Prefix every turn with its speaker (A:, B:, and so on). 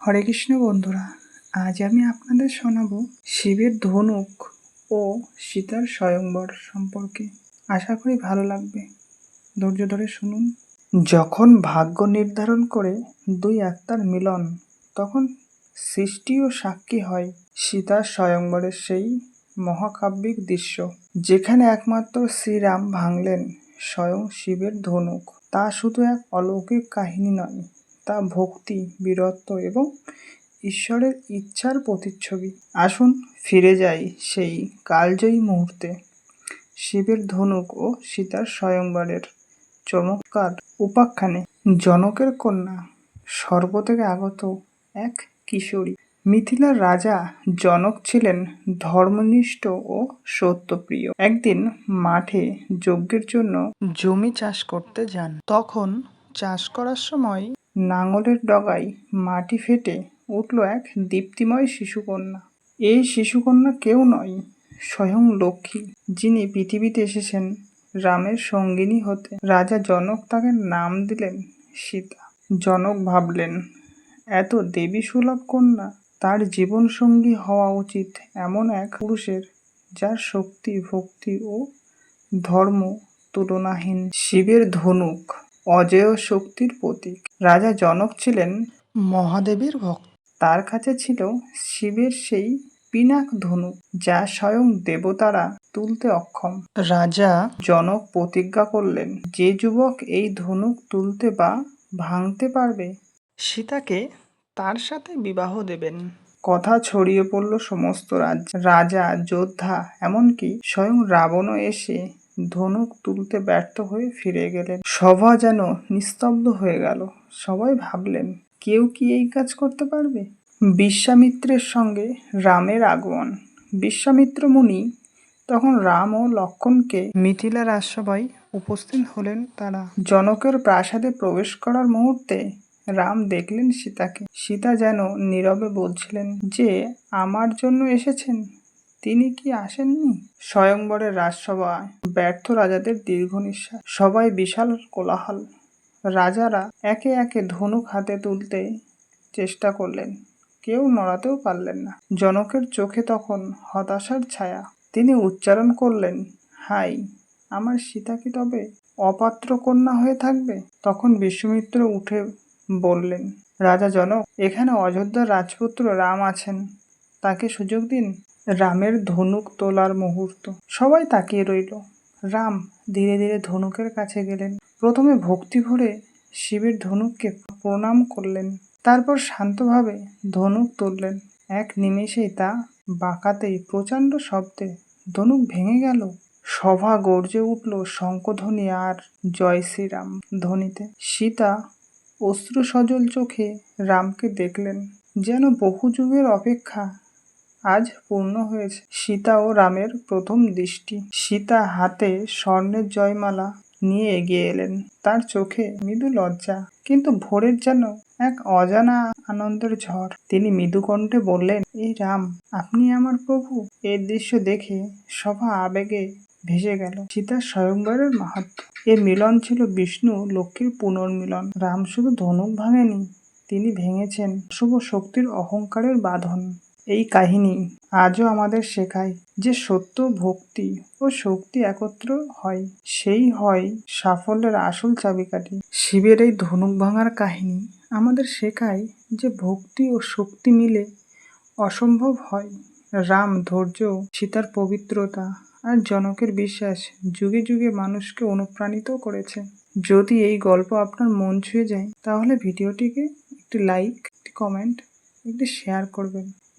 A: হরে কৃষ্ণ বন্ধুরা, আজ আমি আপনাদের শোনাব শিবের ধনুক ও সীতার স্বয়ংবর সম্পর্কে। আশা করি ভালো লাগবে। ধৈর্য ধরে শুনুন। যখন ভাগ্য নির্ধারণ করে দুই আত্মার মিলন, তখন সৃষ্টিও সাক্ষী হয় সীতার স্বয়ংবরের সেই মহাকাব্যিক দৃশ্য, যেখানে একমাত্র শ্রীরাম ভাঙলেন স্বয়ং শিবের ধনুক। তা শুধু এক অলৌকিক কাহিনী নয় তা ভক্তি, বীরত্ব এবং ঈশ্বরের ইচ্ছার প্রতিচ্ছবি। আসুন ফিরে যাই সেই কালজয়ী মুহূর্তে। শিবের ধনুক ও সীতার স্বয়ংবরের চমৎকার উপাখ্যানে জনকের কন্যা, স্বর্গ থেকে আগত এক কিশোরী। মিথিলার রাজা জনক ছিলেন ধর্মনিষ্ঠ ও সত্যপ্রিয়। একদিন মাঠে যজ্ঞের জন্য জমি চাষ করতে যান। তখন চাষ করার সময় নাঙলের ডগায় মাটি ফেটে উঠল এক দীপ্তিময় শিশুকন্যা। এই শিশুকন্যা কেউ নয়, স্বয়ং লক্ষ্মী, যিনি পৃথিবীতে এসেছেন রামের সঙ্গিনী হতে। রাজা জনক তাকে নাম দিলেন সীতা। জনক ভাবলেন, এত দেবী সুলভ কন্যা, তার জীবন সঙ্গী হওয়া উচিত এমন এক পুরুষের যার শক্তি, ভক্তি ও ধর্ম তুলনাহীন। শিবের ধনুক অজেয় শক্তির প্রতীক। রাজা জনক ছিলেন মহাদেবের ভক্ত। তার কাছে ছিল শিবের সেই পিনাক ধনুক যা স্বয়ং দেবতারা তুলতে অক্ষম। রাজা জনক প্রতিজ্ঞা করলেন, যে যুবক এই ধনুক তুলতে বা ভাঙতে পারবে সীতাকে তার সাথে বিবাহ দেবেন। কথা ছড়িয়ে পড়ল সমস্ত রাজ্য। রাজা, যোদ্ধা, এমনকি স্বয়ং রাবণও এসে ধনুক তুলতে ব্যর্থ হয়ে ফিরে গেলেন। সভা যেন নিস্তব্ধ হয়ে গেল। সবাই ভাবলেন, কেউ কি এই কাজ করতে পারবে? বিশ্বামিত্রের সঙ্গে রামের আগমন। বিশ্বামিত্র মুনি তখন রাম ও লক্ষণকে মিথিলা রাজসভায় উপস্থিত হলেন তারা। জনকের প্রাসাদে প্রবেশ করার মুহূর্তে রাম দেখলেন সীতাকে। সীতা যেন নীরবে বলছিলেন, যে আমার জন্য এসেছেন তিনি কি আসেননি? স্বয়ংবরের রাজসভায় ব্যর্থ রাজাদের দীর্ঘ নিঃশ্বাস। সবাই বিশাল কোলাহল। রাজারা একে একে ধনুক হাতে তুলতে চেষ্টা করলেন। কেউ নড়াতেও পারলেন না। জনকের চোখে তখন হতাশার ছায়া। তিনি উচ্চারণ করলেন, হাই, আমার সীতা কি তবে অপাত্র কন্যা হয়ে থাকবে? তখন বিশ্বমিত্র উঠে বললেন, রাজা জনক, এখানে অযোধ্যার রাজপুত্র রাম আছেন। তাকে সুযোগ দিন। রামের ধনুক তোলার মুহূর্ত। সবাই তাকিয়ে রইল। রাম ধীরে ধীরে ধনুকের কাছে গেলেন। প্রথমে ভক্তি ভরে শিবের ধনুককে প্রণাম করলেন। তারপর শান্তভাবে ধনুক তুললেন। এক নিমেষেই তা বাঁকাতেই প্রচণ্ড শব্দে ধনুক ভেঙে গেল। সভা গর্জে উঠল শঙ্কধ্বনি আর জয় শ্রীরাম ধ্বনিতে। সীতা অশ্রু সজল চোখে রামকে দেখলেন। যেন বহু যুগের অপেক্ষা আজ পূর্ণ হয়েছে। সীতা ও রামের প্রথম দৃষ্টি। সীতা হাতে স্বর্ণের জয়মালা নিয়ে এগিয়ে এলেন। তার চোখে মৃদু লজ্জা, কিন্তু ভোরের যেন এক অজানা আনন্দের ঝড়। তিনি মৃদু কণ্ঠে বললেন এই রাম, আপনি আমার প্রভু? এই দৃশ্য দেখে সভা আবেগে ভেসে গেল। সীতার স্বয়ংবরের মাহাত্ম। এর মিলন ছিল বিষ্ণু লক্ষ্মীর পুনর্মিলন। রাম শুধু ধনুক ভাঙেনি, তিনি ভেঙেছেন শুভ শক্তির অহংকারের বাঁধন। এই কাহিনী আজও আমাদের শেখায় যে সত্য ভক্তি ও শক্তি একত্র হয়। সেই হয় সাফল্যের আসল চাবিকাঠি। শিবের এই ধনুক ভাঙার কাহিনী আমাদের শেখায় যে ভক্তি ও শক্তি মিলে অসম্ভব হয়। রাম ধৈর্য, সীতার পবিত্রতা আর জনকের বিশ্বাস যুগে যুগে মানুষকে অনুপ্রাণিত করেছে। যদি এই গল্প আপনার মন ছুঁয়ে যায়, তাহলে ভিডিওটিকে একটি লাইক, একটি কমেন্ট, একটি শেয়ার করবেন।